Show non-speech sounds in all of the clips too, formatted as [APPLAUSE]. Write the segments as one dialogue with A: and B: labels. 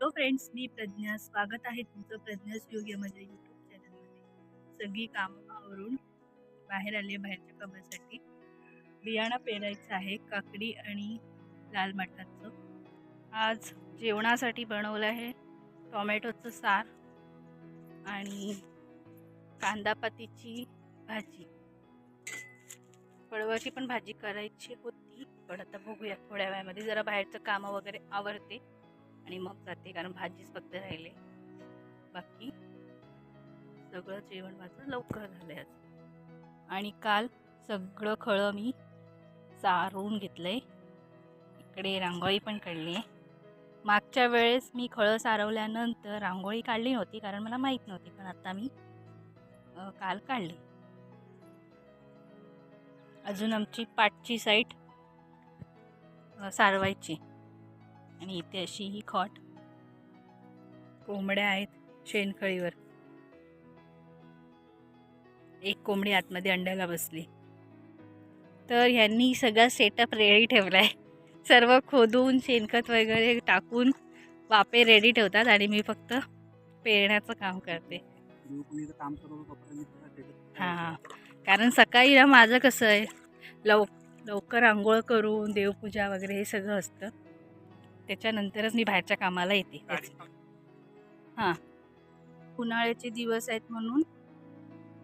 A: Hello friends मी प्रज्ञा. स्वागत आहे तुमचं प्रज्ञास योग या माझ्या यूट्यूब चॅनलमध्ये सगळी कामं आवरून बाहेर आले बाहेरच्या कामासाठी. बियाणं पेरायचं आहे काकडी आणि लाल मटाचं आज जेवणासाठी बनवलं आहे टोमॅटोचं सार आणि कांदापातीची भाजी. पडवळची पण भाजी करायची होती पण आता बघूया थोड्या वेळामध्ये. जरा बाहेरचं कामं वगैरे आवरते. आणि मग जाते कारण भाजीच फक्त राहिले. बाकी सगळं जेवण माझं लवकर झालं आज. आणि काल सगळं खळं मी चारून घेतलंय. इकडे रांगोळी पण काढली आहे मागच्या वेळेस मी खळं सारवल्यानंतर रांगोळी काढली नव्हती कारण मला माहीत नव्हती पण आता मी काल काढली. अजून आमची पाठची साईट सारवायची. आणि इथे अशी ही खॉट. कोंबड्या आहेत शेणखळीवर. एक कोंबडी आतमध्ये अंड्याला बसली. तर ह्यांनी सगळा सेटअप रेडी ठेवला आहे सर्व खोदून शेणखत वगैरे टाकून वापे रेडी ठेवतात आणि मी फक्त पेरण्याचं काम करते. हां. कारण सकाळी ना माझं कसं आहे लव लवकर आंघोळ करून देवपूजा वगैरे हे सगळं असतं. त्याच्यानंतरच मी बाहेरच्या कामाला येते. हां. उन्हाळ्याचे दिवस आहेत म्हणून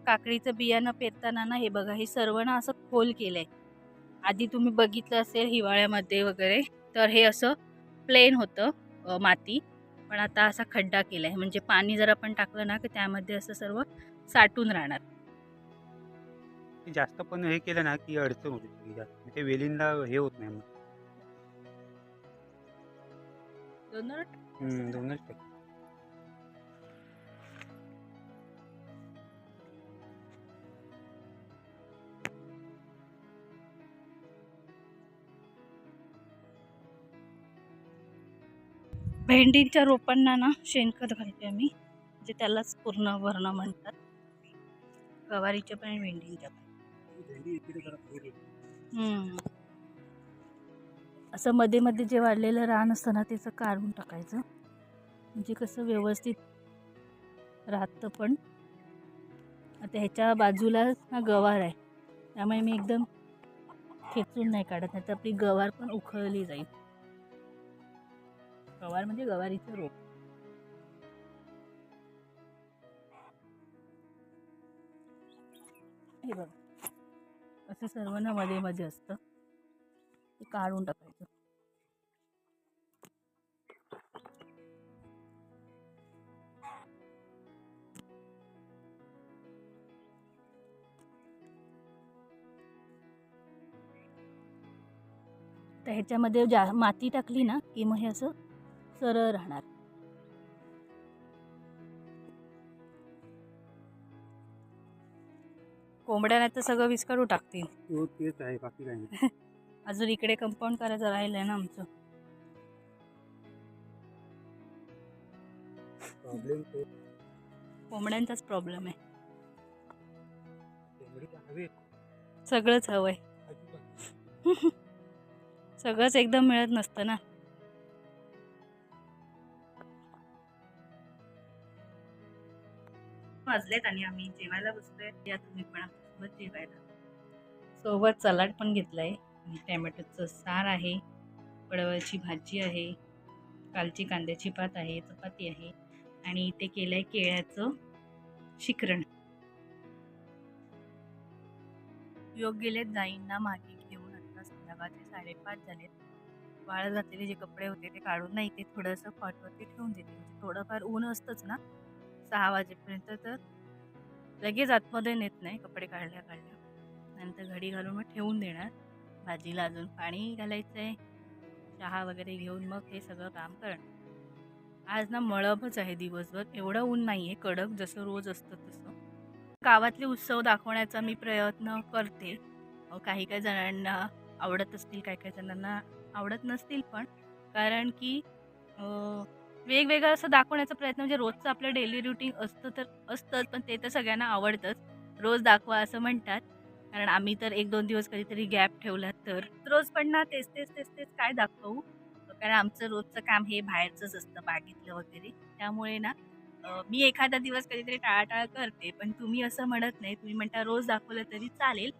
A: काकडीचं बियाणं पेरताना ना हे बघा हे सर्व ना असं खोल केलं आहे आधी तुम्ही बघितलं असेल हिवाळ्यामध्ये वगैरे तर हे असं प्लेन होतं माती. पण आता असा खड्डा केला आहे म्हणजे पाणी जर आपण टाकलं ना की त्यामध्ये असं सर्व साठून राहणार.
B: जास्त पण हे केलं ना की अडचण होते. ते वेलींना हे होत नाही दोनच
A: भेंडींच्या रोपांना ना शेणखत घालते आम्ही म्हणजे त्यालाच पूर्ण भरणं म्हणतात. गवारीच्या पण भेंडींच्या पण. असं मध्ये मध्ये जे वाढलेलं रान असतं ना त्याचं काढून टाकायचं. म्हणजे कसं व्यवस्थित राहतं पण. आता ह्याच्या बाजूला ना गवार आहे. त्यामुळे मी एकदम खेचून नाही काढत नाही तर आपली गवार पण उखळली जाईल. गवार म्हणजे गवारीचं रोप. हे बघ. असं सर्वांना मध्ये मध्ये असतं. ते काढून टाकायचं. तर ह्याच्यामध्ये जा माती टाकली ना की मग हे असं सरळ राहणार. कोंबड्या नाही तर सगळं विस्कारू टाकतील.
B: हो तेच आहे बाकी काही नाही. [LAUGHS]
A: अजून इकडे कंपाऊंड करायचं राहिलंय ना आमचं. कोंबड्यांचाच प्रॉब्लेम आहे. सगळंच हवंय. [LAUGHS] सगळंच एकदम मिळत नसतं ना. वाजलेत आणि आम्ही जेवायला बसलोय. या तुम्ही पण आमच्यासोबत जेवायला. सोबत सलाड पण घेतलाय. टॅमॅटोचं सार आहे पडवळची भाजी आहे कालची कांद्याची पात आहे चपाती आहे आणि इथे आहे केळ्याचं शिकरण. योग गेलेत गाईंना मागे घेऊन आता संध्याकाळचे साडेपाच झालेत. वाळत घातलेले जे कपडे होते ते काढून नाही ते थोडंसं पॉटवरती ठेवून देते. म्हणजे थोडंफार ऊन असतंच ना. सहा वाजेपर्यंत तर लगेच आतमध्ये नेत नाही कपडे काढल्या काढल्या. नंतर घडी घालून मग ठेवून देणार. भाजीला अजून पाणी घालायचं आहे चहा वगैरे घेऊन मग हे सगळं काम करणं. आज ना मळबच आहे दिवसभर एवढं ऊन नाही आहे कडक जसं रोज असतं तसं. गावातले उत्सव दाखवण्याचा मी प्रयत्न करते. काही काही जणांना आवडत असतील काही काही जणांना आवडत नसतील पण कारण की वेगवेगळं असं दाखवण्याचा प्रयत्न म्हणजे रोजचं आपलं डेली रुटीन असतं तर असतंच पण ते तर सगळ्यांना आवडतंच. रोज दाखवा असं म्हणतात. कारण आम्ही तर एक दोन दिवस कधीतरी गॅप ठेवला तर. रोज पण ना तेच तेच तेच तेच काय दाखवू? कारण आमचं रोजचं काम हे बाहेरचंच असतं बागेतलं वगैरे. त्यामुळे ना मी एखादा दिवस कधीतरी टाळाटाळ करते पण तुम्ही असं म्हणत नाही. तुम्ही म्हणता रोज दाखवलं तरी चालेल.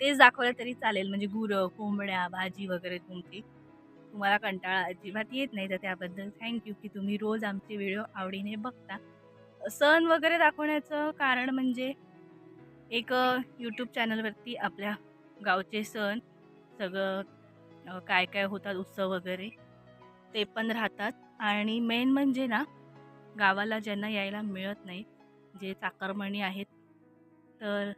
A: तेच दाखवलं तरी चालेल. म्हणजे गुरं कोंबड्या भाजी वगैरे तुमची. तुम्हाला कंटाळा अजिबात येत नाही तर त्याबद्दल थँक्यू की तुम्ही रोज आमचे व्हिडिओ आवडीने बघता. सण वगैरे दाखवण्याचं कारण म्हणजे एक यूट्यूब चॅनलवरती आपल्या गावचे सण सगळं काय काय होतात उत्सव वगैरे ते पण राहतात. आणि मेन म्हणजे ना गावाला ज्यांना यायला मिळत नाही जे चाकरमणी आहेत तर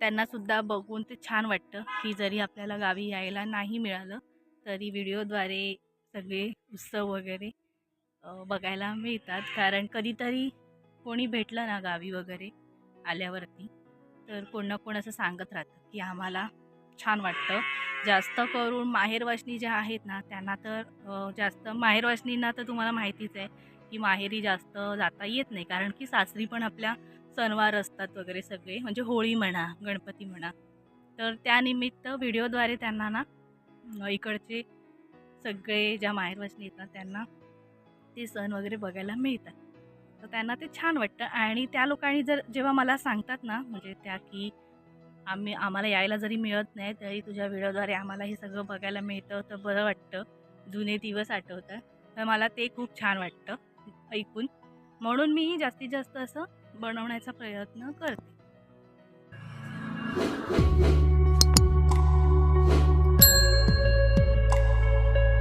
A: त्यांनासुद्धा बघून ते छान वाटतं की जरी आपल्याला गावी यायला नाही मिळालं तरी व्हिडिओद्वारे सगळे उत्सव वगैरे बघायला मिळतात. कारण कधीतरी कोणी भेटलं ना गावी वगैरे आल्यावरती तर कोण ना कोण असं सांगत राहतं की आम्हाला छान वाटतं. जास्त करून माहेरवासनी ज्या आहेत ना त्यांना तर जास्त माहेरवासनींना तर तुम्हाला माहितीच आहे की माहेरी जास्त जाता येत नाही. कारण की सासरी पण आपल्या सणवार असतात वगैरे सगळे. म्हणजे होळी म्हणा गणपती म्हणा. तर त्यानिमित्त व्हिडिओद्वारे त्यांना ना इकडचे सगळे ज्या माहेरवासनी येतात त्यांना ते सण वगैरे बघायला मिळतात. तर त्यांना ते छान वाटतं. आणि त्या लोकांनी जर जेव्हा मला सांगतात ना म्हणजे त्या की आम्ही आम्हाला यायला जरी मिळत नाही तरी तुझ्या व्हिडिओद्वारे आम्हाला हे सगळं बघायला मिळतं तर बरं वाटतं. जुने दिवस आठवतात. तर मला ते खूप छान वाटतं ऐकून. म्हणून मी जास्तीत जास्त असं बनवण्याचा प्रयत्न करते.